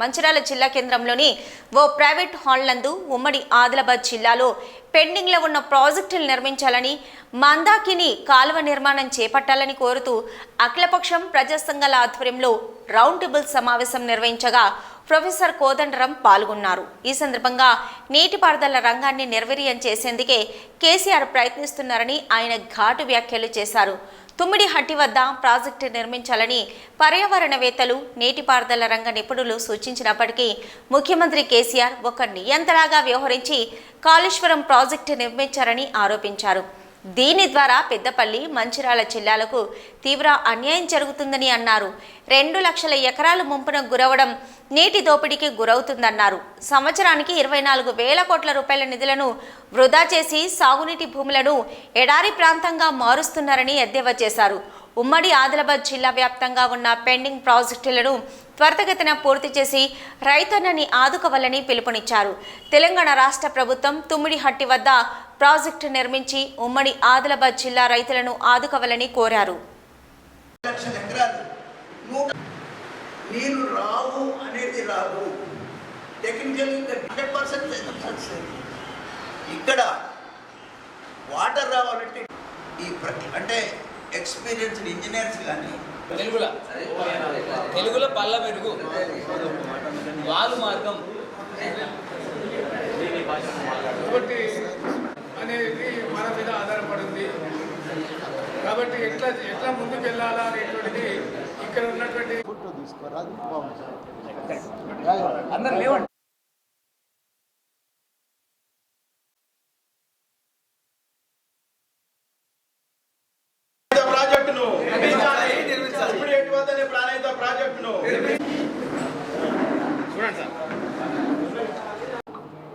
మంచిర్యాల జిల్లా కేంద్రంలోని ఓ private hall నందు ఉమ్మడి ఆదిలాబాద్ జిల్లాలో పెండింగ్లో ఉన్న ప్రాజెక్టులు నిర్మించాలని మందాకిని కాలువ నిర్మాణం చేపట్టాలని కోరుతూ అఖిలపక్షం ప్రజాసంఘాల ఆధ్వర్యంలో రౌండ్ టేబుల్ సమావేశం నిర్వహించగా ప్రొఫెసర్ కోదండరం పాల్గొన్నారు. ఈ సందర్భంగా నీటిపారుదల రంగాన్ని నిర్వీర్యం చేసేందుకే కేసీఆర్ ప్రయత్నిస్తున్నారని ఆయన ఘాటు వ్యాఖ్యలు చేశారు. తుమ్మిడిహట్టి వద్ద ప్రాజెక్టు నిర్మించాలని పర్యావరణవేత్తలు నీటిపారుదల రంగ నిపుణులు సూచించినప్పటికీ ముఖ్యమంత్రి కేసీఆర్ ఒక నియంత్రణగా వ్యవహరించి కాళేశ్వరం ప్రాజెక్టు నిర్మించారని ఆరోపించారు. దీని ద్వారా పెద్దపల్లి మంచిర్యాల జిల్లాలకు తీవ్ర అన్యాయం జరుగుతుందని అన్నారు. రెండు లక్షల ఎకరాలు ముంపున గురవడం నీటి దోపిడీకి గురవుతుందన్నారు. సంవత్సరానికి ఇరవై నాలుగు వేల కోట్ల రూపాయల నిధులను వృధా చేసి సాగునీటి భూములను ఎడారి ప్రాంతంగా మారుస్తున్నారని ఎద్దేవా చేశారు. ఉమ్మడి ఆదిలాబాద్ జిల్లా వ్యాప్తంగా ఉన్న పెండింగ్ ప్రాజెక్టులను త్వరితగతిన పూర్తి చేసి రైతన్నని ఆదుకోవాలని పిలుపునిచ్చారు. తెలంగాణ రాష్ట్ర ప్రభుత్వం తుమ్మిడి హట్టి వద్ద ప్రాజెక్టు నిర్మించి ఉమ్మడి ఆదిలాబాద్ జిల్లా రైతులను ఆదుకోవాలని కోరారు. లక్షల ఎకరాలు నూట నీళ్ళు రావు అనేది రాదు టెక్నికల్ హండ్రెడ్ పర్సెంట్ ఇక్కడ వాటర్ రావాలంటే ఈ అంటే ఎక్స్పీరియన్స్డ్ ఇంజనీర్స్ కానీ తెలుగుల? తెలుగులో పల్ల మెరుగు వాలు మార్గం. కాబట్టి అనేది మన మీద ఆధారపడింది కాబట్టి ఎట్లా ఎట్లా ముందుకు వెళ్ళాలా అనేటువంటిది ఇక్కడ ఉన్నటువంటి తీసుకోరా? అందరు లేవండి.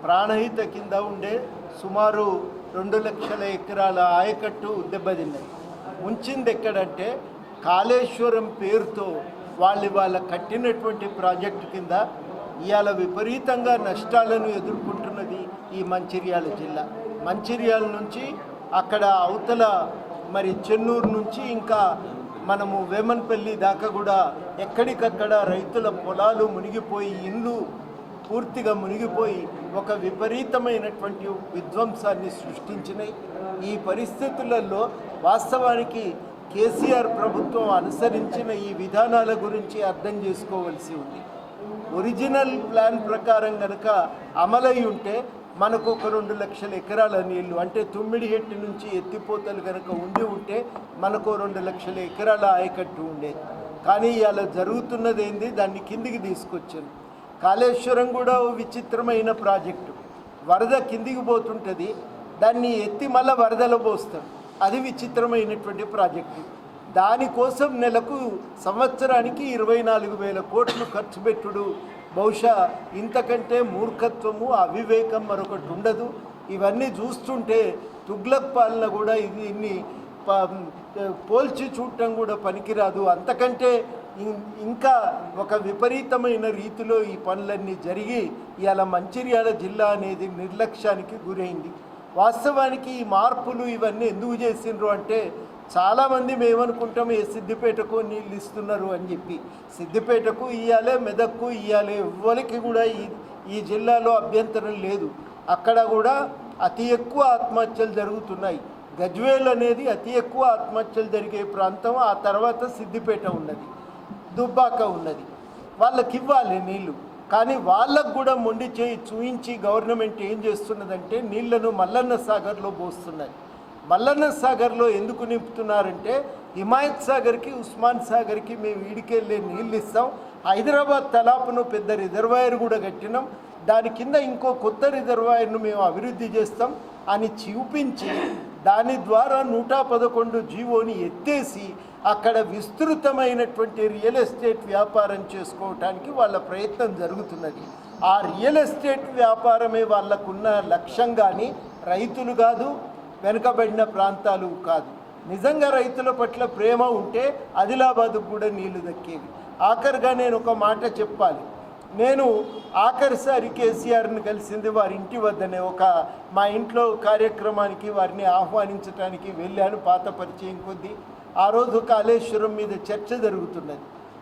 ప్రాణహిత కింద ఉండే సుమారు రెండు లక్షల ఎకరాల ఆయకట్టు దెబ్బతిన్నాయి ఉంచింది ఎక్కడంటే కాళేశ్వరం పేరుతో వాళ్ళు వాళ్ళ కట్టినటువంటి ప్రాజెక్టు కింద ఇవాళ విపరీతంగా నష్టాలను ఎదుర్కొంటున్నది ఈ మంచిర్యాల జిల్లా. మంచిర్యాల నుంచి అక్కడ అవతల మరి చెన్నూరు నుంచి ఇంకా మనము వేమన్పల్లి దాకా కూడా ఎక్కడికక్కడ రైతుల పొలాలు మునిగిపోయి ఇండ్లు పూర్తిగా మునిగిపోయి ఒక విపరీతమైనటువంటి విధ్వంసాన్ని సృష్టించినాయి ఈ పరిస్థితులలో వాస్తవానికి కేసీఆర్ ప్రభుత్వం అనుసరించిన ఈ విధానాల గురించి అర్థం చేసుకోవలసి ఉంది. ఒరిజినల్ ప్లాన్ ప్రకారం కనుక అమలై ఉంటే మనకు ఒక రెండు లక్షల ఎకరాల నీళ్ళు అంటే తుమ్మిడి హెట్టి నుంచి ఎత్తిపోతలు కనుక ఉండి ఉంటే మనకు రెండు లక్షల ఎకరాల ఆయకట్టు ఉండేది కానీ ఇలా జరుగుతున్నది ఏంది దాన్ని కిందికి తీసుకొచ్చాను. కాళేశ్వరం కూడా ఓ విచిత్రమైన ప్రాజెక్టు. వరద కిందికి పోతుంటుంది దాన్ని ఎత్తి మళ్ళీ వరదలో పోస్తాం అది విచిత్రమైనటువంటి ప్రాజెక్టు. దానికోసం నెలకు సంవత్సరానికి ఇరవై నాలుగు వేల కోట్లు ఖర్చు పెట్టుడు. బహుశా ఇంతకంటే మూర్ఖత్వము అవివేకం మరొకటి ఉండదు. ఇవన్నీ చూస్తుంటే తుగ్లక్ పాలన కూడా ఇది ఇన్ని పోల్చి చూడటం కూడా పనికిరాదు. అంతకంటే ఇంకా ఒక విపరీతమైన రీతిలో ఈ పనులన్నీ జరిగి ఇవాళ మంచిర్యాల జిల్లా అనేది నిర్లక్ష్యానికి గురైంది. వాస్తవానికి ఈ మార్పులు ఇవన్నీ ఎందుకు చేసిండ్రు అంటే చాలామంది మేమనుకుంటాం ఏ సిద్దిపేటకు నీళ్ళు ఇస్తున్నారు అని చెప్పి. సిద్దిపేటకు ఇయ్యాలే మెదక్కు ఇయ్యాలే ఎవ్వరికి కూడా ఈ ఈ జిల్లాలో అభ్యంతరం లేదు. అక్కడ కూడా అతి ఎక్కువ ఆత్మహత్యలు జరుగుతున్నాయి. గజ్వేల్ అనేది అతి ఎక్కువ ఆత్మహత్యలు జరిగే ప్రాంతం ఆ తర్వాత సిద్దిపేట ఉన్నది. దుబ్బాక ఉన్నది. వాళ్ళకి ఇవ్వాలి నీళ్ళు. కానీ వాళ్ళకు కూడా మొండి చేయి చూయించి గవర్నమెంట్ ఏం చేస్తున్నదంటే నీళ్ళను మల్లన్న సాగర్లో పోస్తున్నది. మల్లన్న సాగర్లో ఎందుకు నింపుతున్నారంటే హిమాయత్ సాగర్కి ఉస్మాన్ సాగర్కి మేము ఈడికెళ్ళే నీళ్ళు ఇస్తాం. హైదరాబాద్ తలాపును పెద్ద రిజర్వాయర్ కూడా కట్టినాం. దాని కింద ఇంకో కొత్త రిజర్వాయర్ను మేము అభివృద్ధి చేస్తాం. అని చూపించి దాని ద్వారా నూట పదకొండు జీవోని ఎత్తేసి అక్కడ విస్తృతమైనటువంటి రియల్ ఎస్టేట్ వ్యాపారం చేసుకోవటానికి వాళ్ళ ప్రయత్నం జరుగుతున్నది. ఆ రియల్ ఎస్టేట్ వ్యాపారమే వాళ్ళకున్న లక్ష్యం కానీ రైతులు కాదు వెనుకబడిన ప్రాంతాలు కాదు. నిజంగా రైతుల పట్ల ప్రేమ ఉంటే ఆదిలాబాద్కు కూడా నీళ్ళు దక్కేవి. ఆఖరిగా నేను ఒక మాట చెప్పాలి. నేను ఆఖరిసారి కేసీఆర్ని కలిసింది వారి ఇంటి వద్దనే. ఒక మా ఇంట్లో కార్యక్రమానికి వారిని ఆహ్వానించడానికి వెళ్ళాను పాత పరిచయం కొద్దీ. ఆ రోజు కాళేశ్వరం మీద చర్చ జరుగుతున్నది.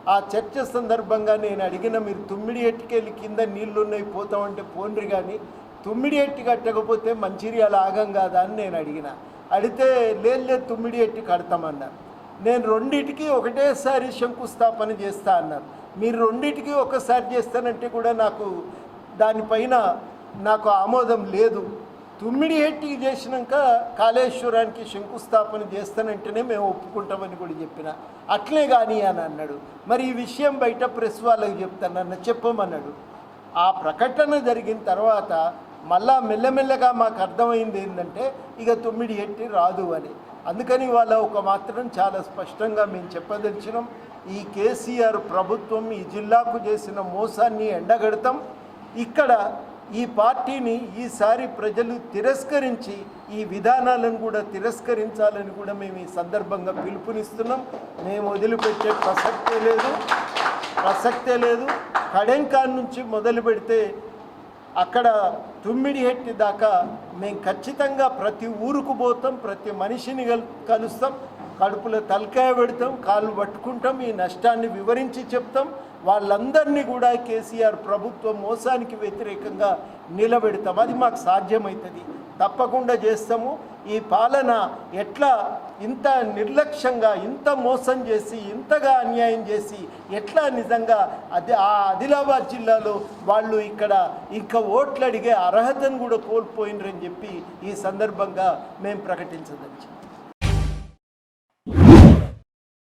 ఆ చర్చ సందర్భంగా నేను అడిగిన మీరు తుమ్మిడి ఎట్టుకెళ్ళి కింద నీళ్ళున్నాయి పోతామంటే పోండ్రి కానీ తుమ్మిడి ఎట్టి కట్టకపోతే మంచిర్యాల ఆగం కాదా? అని నేను అడిగిన. అడిగితే లేదు లేదు తుమ్మిడి ఎట్టి కడతామన్నారు. నేను రెండిటికి ఒకటేసారి శంకుస్థాపన చేస్తా అన్నారు. మీరు రెండిటికి ఒకసారి చేస్తానంటే కూడా నాకు దానిపైన నాకు ఆమోదం లేదు. తుమ్మిడి హెట్టికి చేసినాక కాళేశ్వరానికి శంకుస్థాపన చేస్తానంటేనే మేము ఒప్పుకుంటామని కూడా చెప్పిన. అట్లే కానీ అని అన్నాడు. మరి ఈ విషయం బయట ప్రెస్ వాళ్ళకి చెప్తానన్న చెప్పమన్నాడు. ఆ ప్రకటన జరిగిన తర్వాత మళ్ళా మెల్లమెల్లగా మాకు అర్థమైంది ఏంటంటే ఇక తొమ్మిడి ఎట్టి రాదు అని. అందుకని వాళ్ళ ఒక మాత్రం చాలా స్పష్టంగా మేము చెప్పదలిచినాం. ఈ కేసీఆర్ ప్రభుత్వం ఈ జిల్లాకు చేసిన మోసాన్ని ఎండగడతాం. ఇక్కడ ఈ పార్టీని ఈసారి ప్రజలు తిరస్కరించి ఈ విధానాలను కూడా తిరస్కరించాలని కూడా మేము ఈ సందర్భంగా పిలుపునిస్తున్నాం. మేము వదిలిపెట్టే ప్రసక్తే లేదు. ప్రసక్తే లేదు. కడెంకాన్ నుంచి మొదలు పెడితే అక్కడ తుమ్మిడి ఎట్టి దాకా మేము ఖచ్చితంగా ప్రతి ఊరుకు పోతాం ప్రతి మనిషిని కలుస్తాం కడుపులో తలకాయ పెడతాం కాళ్ళు పట్టుకుంటాం ఈ నష్టాన్ని వివరించి చెప్తాం. వాళ్ళందరినీ కూడా కేసీఆర్ ప్రభుత్వం మోసానికి వ్యతిరేకంగా నిలబెడతాం. అది మాకు సాధ్యమవుతుంది. తప్పకుండా చేస్తాము. ఈ పాలన ఎట్లా ఇంత నిర్లక్ష్యంగా ఇంత మోసం చేసి ఇంతగా అన్యాయం చేసి ఎట్లా నిజంగా అది ఆ ఆదిలాబాద్ జిల్లాలో వాళ్ళు ఇక్కడ ఇంకా ఓట్లు అడిగే అర్హతను కూడా కోల్పోయినరని చెప్పి ఈ సందర్భంగా మేము ప్రకటించదలిచాం.